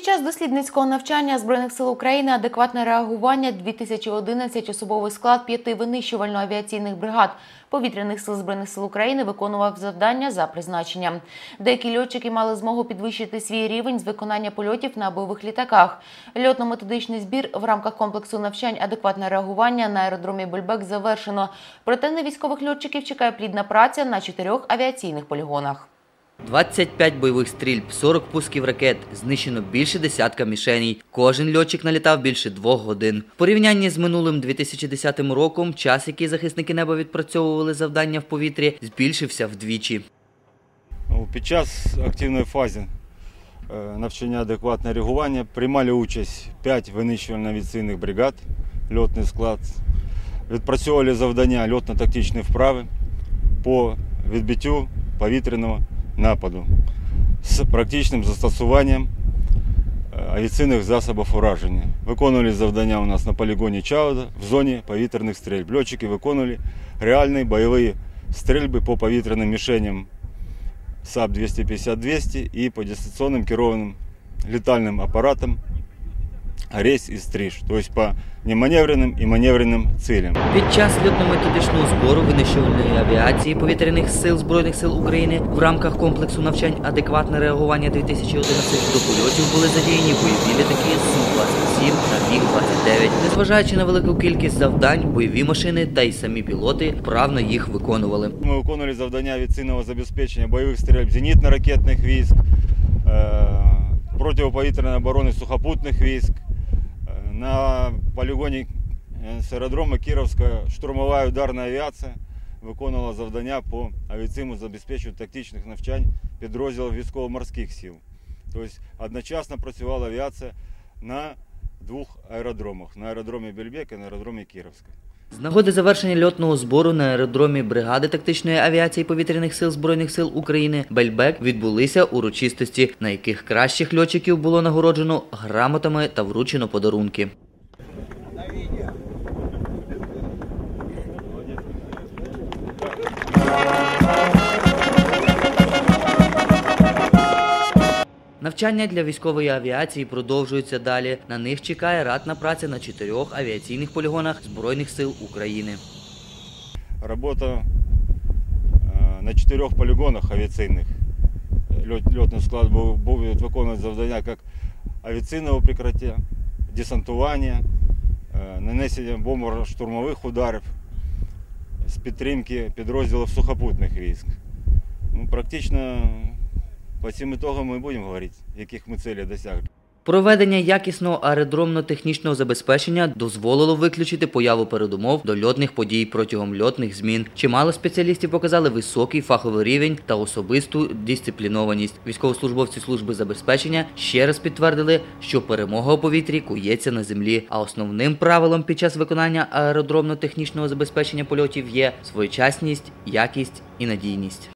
Під час дослідницького навчання Збройних сил України адекватне реагування 2011 особовий склад п'яти винищувально-авіаційних бригад повітряних сил Збройних сил України виконував завдання за призначенням. Деякі льотчики мали змогу підвищити свій рівень з виконання польотів на бойових літаках. Льотно-методичний збір в рамках комплексу навчань адекватне реагування на аеродромі Бельбек завершено. Проте на військових льотчиків чекає плідна праця на чотирьох авіаційних полігонах. 25 бойових стрільб, 40 пусків ракет, знищено більше десятка мішеней. Кожен льотчик налітав більше двох годин. В порівнянні з минулим 2010 роком час, який захисники неба відпрацьовували завдання в повітрі, збільшився вдвічі. Ну, Під час активної фази е, навчання адекватне реагування приймали участь 5 винищувально-авіаційних бригад, льотний склад. Відпрацьовували завдання льотно-тактичні вправи по відбиттю повітряного нападу з практичним застосуванням е, авіаційних засобів ураження. Виконували завдання у нас на полігоні Чауда в зоні повітряних стрільб. Льотчики виконували реальні бойові стрільби по повітряним мішеням САП 250-200 і по дистанційним керованим літальним апаратам рейс і стриж, тобто по неманевреним і маневреним цілям. Під час льотно-методичного збору винищувальної авіації повітряних сил Збройних сил України в рамках комплексу навчань адекватне реагування 2011 до польотів були задіяні бойові літаки Су-27 та Міг-29. Незважаючи на велику кількість завдань, бойові машини та й самі пілоти вправно їх виконували. Ми виконували завдання авіаційного забезпечення бойових стрільб зенітно-ракетних військ, е, протиповітряної оборони сухопутних військ. На полігоні з аеродрома Кіровська штурмова ударна авіація виконувала завдання по авіаційному забезпеченню тактичних навчань підрозділів військово-морських сил. Тобто одночасно працювала авіація на двох аеродромах на аеродромі Бельбек і на аеродромі Кіровська. З нагоди завершення льотного збору на аеродромі бригади тактичної авіації повітряних сил Збройних сил України Бельбек відбулися урочистості, на яких кращих льотчиків було нагороджено грамотами та вручено подарунки. Навчання для військової авіації продовжуються далі. На них чекає ратна праця на чотирьох авіаційних полігонах Збройних сил України. Робота е, на чотирьох полігонах авіаційних. Льотний склад був, виконувати завдання як авіаційного прикриття, десантування, е, нанесення бомбово-штурмових ударів з підтримки підрозділів сухопутних військ. Ну, практично по цим ітогам ми будемо говорити, яких ми цілей досягли. Проведення якісного аеродромно-технічного забезпечення дозволило виключити появу передумов до льотних подій протягом льотних змін. Чимало спеціалістів показали високий фаховий рівень та особисту дисциплінованість. Військовослужбовці служби забезпечення ще раз підтвердили, що перемога у повітрі кується на землі. А основним правилом під час виконання аеродромно-технічного забезпечення польотів є своєчасність, якість і надійність.